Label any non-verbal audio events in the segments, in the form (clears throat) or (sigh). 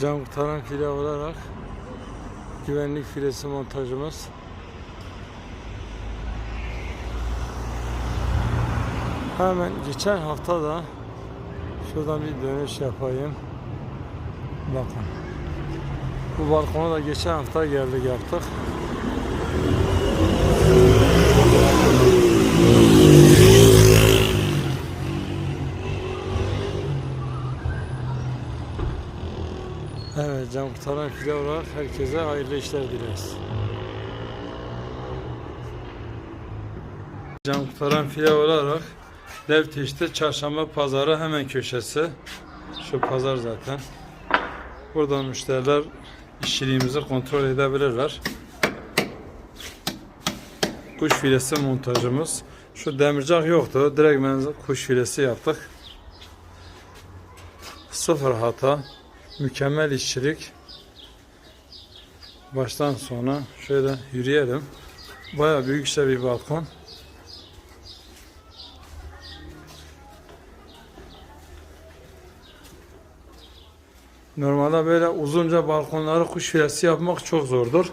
Can kurtaran file olarak güvenlik filesi montajımız. Hemen geçen hafta da şuradan bir dönüş yapayım. Bakın. Bu balkona da geçen hafta geldik yaptık. File olarak herkese hayırlı işler dileriz. Can kurtaran file olarak Devteş'te çarşamba pazarı hemen köşesi. Şu pazar zaten. Buradan müşteriler işçiliğimizi kontrol edebilirler. Kuş filesi montajımız. Şu demircak yoktu. Direkt kuş filesi yaptık. Sıfır hata. Mükemmel işçilik. Baştan sona şöyle yürüyelim. Bayağı büyük işte bir balkon. Normalde böyle uzunca balkonları kuş filesi yapmak çok zordur.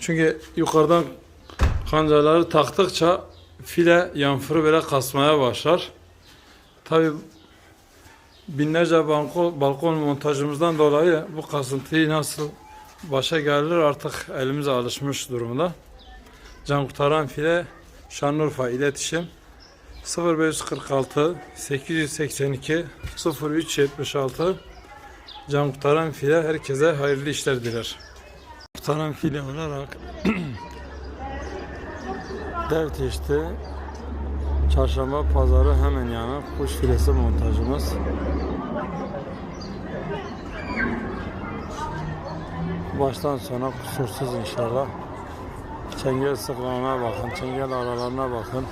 Çünkü yukarıdan kancaları taktıkça file yanfırı böyle kasmaya başlar. Tabi binlerce balkon montajımızdan dolayı bu kasıntıyı nasıl başa gelir artık elimize alışmış durumda. Can kurtaran file Şanlıurfa iletişim 0546 882 0376 Can kurtaran file herkese hayırlı işler diler. Kurtaran file olarak (clears throat) Devteş'te Çarşamba pazarı hemen yana kuş filesi montajımız. Baştan sona kusursuz inşallah. Çengel sıklığına bakın, çengel aralarına bakın.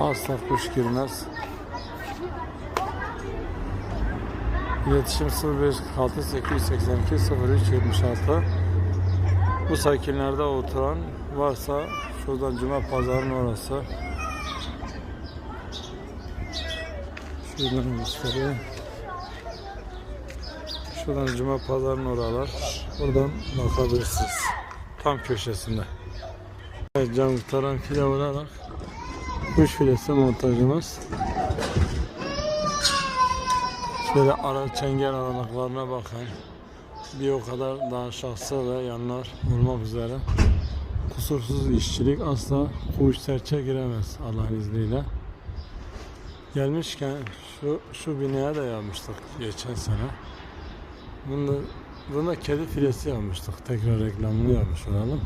Asla kuş girmez. İletişim 0546 882 0376 Bu sakinlerde oturan varsa şuradan Cuma Pazarı'nın orası Şuradan göstereyim. Şuradan Cuma Pazarı'nın oralar. Buradan bakabilirsiniz. Tam köşesinde. Evet, can kurtaran file olarak kuş filesi montajımız. Şöyle ara çengel aralıklarına bakın. Bir o kadar daha şahsı ve yanlar olmak üzere. Kusursuz işçilik asla kuş serçe giremez Allah'ın izniyle. Gelmişken şu şu binaya da yapmıştık geçen sene. Bunu buna kedi filesi yapmıştık. Tekrar reklamını yapmış olalım.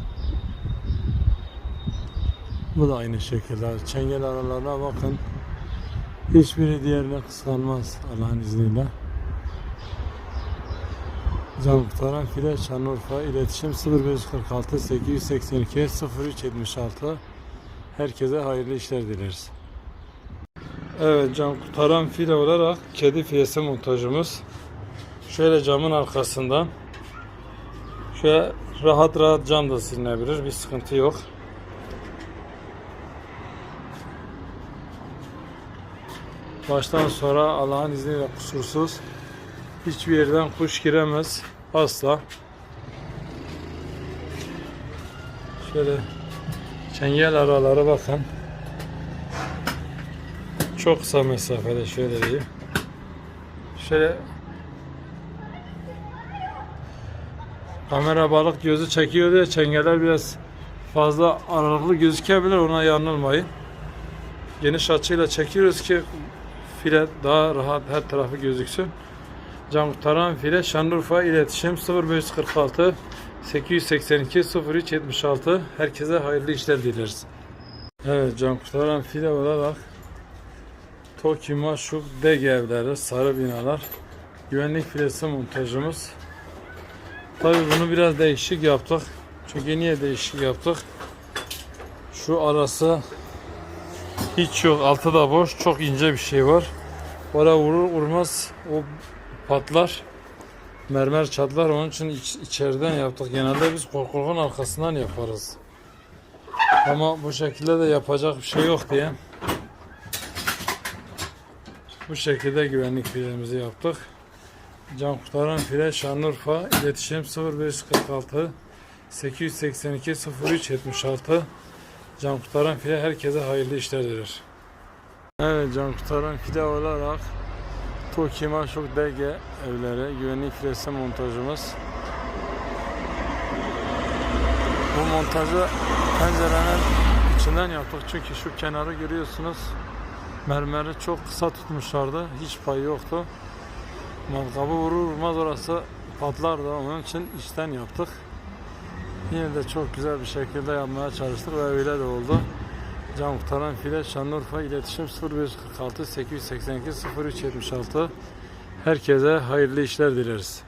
Bu da aynı şekilde. Çengel aralarına bakın. Hiçbiri diğerine kıskanmaz Allah'ın izniyle. Can kurtaran file Şanlıurfa iletişim 0546 882 0376 Herkese hayırlı işler dileriz. Evet can kurtaran file olarak kedi filesi montajımız. Şöyle camın arkasından şöyle rahat rahat cam da silinebilir bir sıkıntı yok. Baştan sonra Allah'ın izniyle kusursuz hiçbir yerden kuş giremez asla. Şöyle çengel araları bakın. Çok kısa mesafede şöyle diyeyim. Şöyle kamera balık gözü çekiyor diye çengeler biraz fazla aralıklı gözükebilir ona yanılmayın. Geniş açıyla çekiyoruz ki file daha rahat her tarafı gözüksün. Can kurtaran file Şanlıurfa iletişim 0546 882 0376 herkese hayırlı işler dileriz. Evet can kurtaran file olarak Tokima şu deg evleri, sarı binalar, güvenlik filesi montajımız. Tabi bunu biraz değişik yaptık. Çünkü niye değişik yaptık? Şu arası hiç yok, altı da boş, çok ince bir şey var. Oraya vurur vurmaz o patlar. Mermer çatlar onun için iç, içeriden yaptık. Genelde biz korkulukun arkasından yaparız. Ama bu şekilde de yapacak bir şey yok diye bu şekilde güvenlik filemizi yaptık. Can Kurtaran File Şanlıurfa İletişim 0546 882 03 76 Can Kurtaran File herkese hayırlı işler diler. Evet Can Kurtaran File olarak Toki Maşuk DG evleri güvenlik filesi montajımız. Bu montajı pencerenin içinden yaptık çünkü şu kenarı görüyorsunuz. Mermeri çok kısa tutmuşlardı. Hiç pay yoktu. Matkabı vurur vurmaz orası patlardı. Onun için içten yaptık. Yine de çok güzel bir şekilde yapmaya çalıştık ve öyle de oldu. Can Kurtaran File Şanlıurfa İletişim 0546 882 0376 Herkese hayırlı işler dileriz.